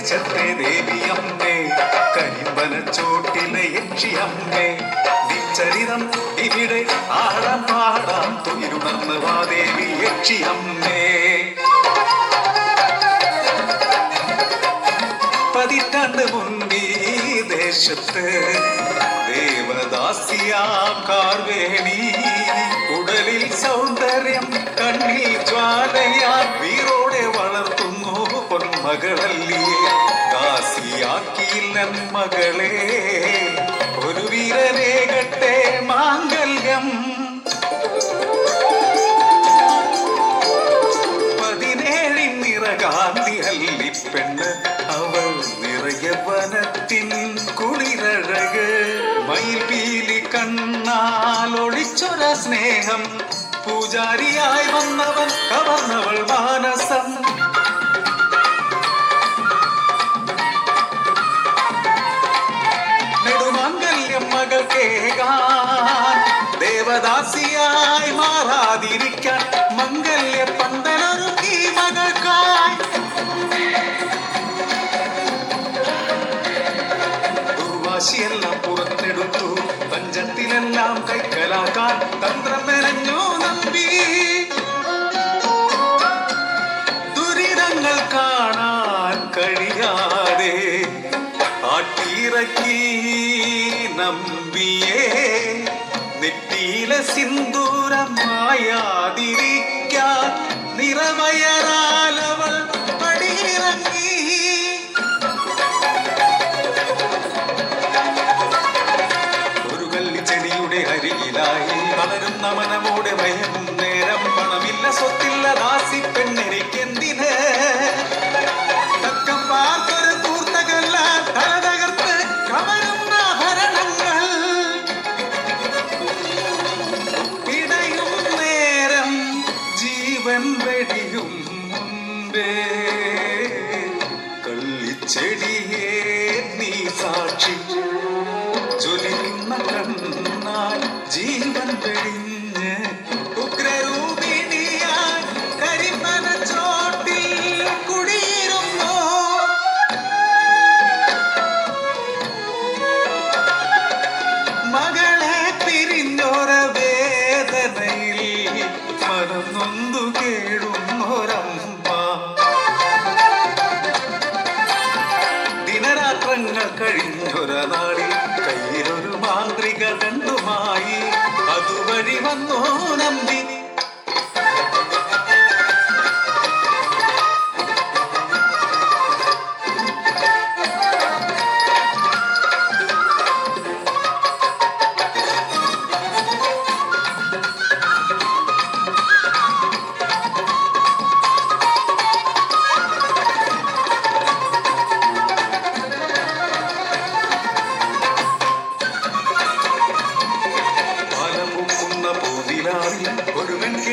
ദേശത്തെ ദേവിയമ്മേ കരിമ്പനച്ചോട്ടിലെ യക്ഷിയമ്മേ നിച്ചരിതം ഇവിടെ ആടാം പാടാം തുയിരുണർന്ന് വാ ദേവി യക്ഷിയമ്മേ പതിറ്റാണ്ട് മുൻപീ ദേശത്ത് ദേവദാസിയാം കാർവേണി. ഉടലിൽ സൗന്ദര്യം കണ്ണിൽ ജ്വാലയാ. വീറോടെ വളർത്തുന്നു പൊന്മകളല്ലിയെ ദാസിയാക്കിയില്ല മകളെ ഒരു വീരരേകട്ടെ മാംഗല്യം. പതിനേഴിൻ നിറകാന്തി അല്ലിപ്പെണ്ണ് അവൾ നിറയ വനത്തിൻ കുളിരഴക്. മയിൽപീലി കണ്ണാൽ ഒളിച്ചൊര സ്നേഹം പൂജാരിയായി വന്നവൻ കവർന്നവൾ മാനസം. കേകാൻ ദേവദാസിയായി മാറാതിരിക്കാൻ മംഗല്യ പന്തലൊരുക്കി മകൾക്കായി ദുർവാശിയെല്ലാം പുറത്തെടുത്തു. പഞ്ചത്തിലെല്ലാം കൈക്കലാക്കാൻ തന്ത്രം മെനഞ്ഞു നമ്പി. ദുരിതങ്ങൾ കാണാൻ കഴിയാതെ ആട്ടിയിറക്കി നമ്പിയേ നെറ്റിയിലെ സിന്ദൂരം മായാതിരിക്കാൻ നിറവയറാലവൾ പടിയിറങ്ങി. ഒരു കല്ലിച്ചെടിയുടെ അരികിലായി വളരുന്ന മനമോടെ മയങ്ങും നേരം പണമില്ല സ്വത്തില്ല ദാസി കണ്ണാൽ ജീവൻ വെടിഞ്ഞ് ഉഗ്രരൂപിണിയാൻ കരിമന ചോട്ടിൽ മകളെ പിരിഞ്ഞൊര വേദനയിൽ മനം നൊന്തു ദിനരാത്രങ്ങൾ കഴിഞ്ഞൊര നാളിൽ കയ്യിലൊരു മാന്ത്രിക കണ്ടുമായി അതുവഴി വന്നോ നമ്പി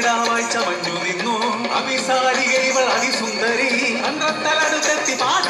വെൺകിടാവായി ചമഞ്ഞു നിന്നു. അഭിസാരിക ഇവൾ അതിസുന്ദരി അന്തത്തലടുത്തെത്തി പാതിരാക്കാൻ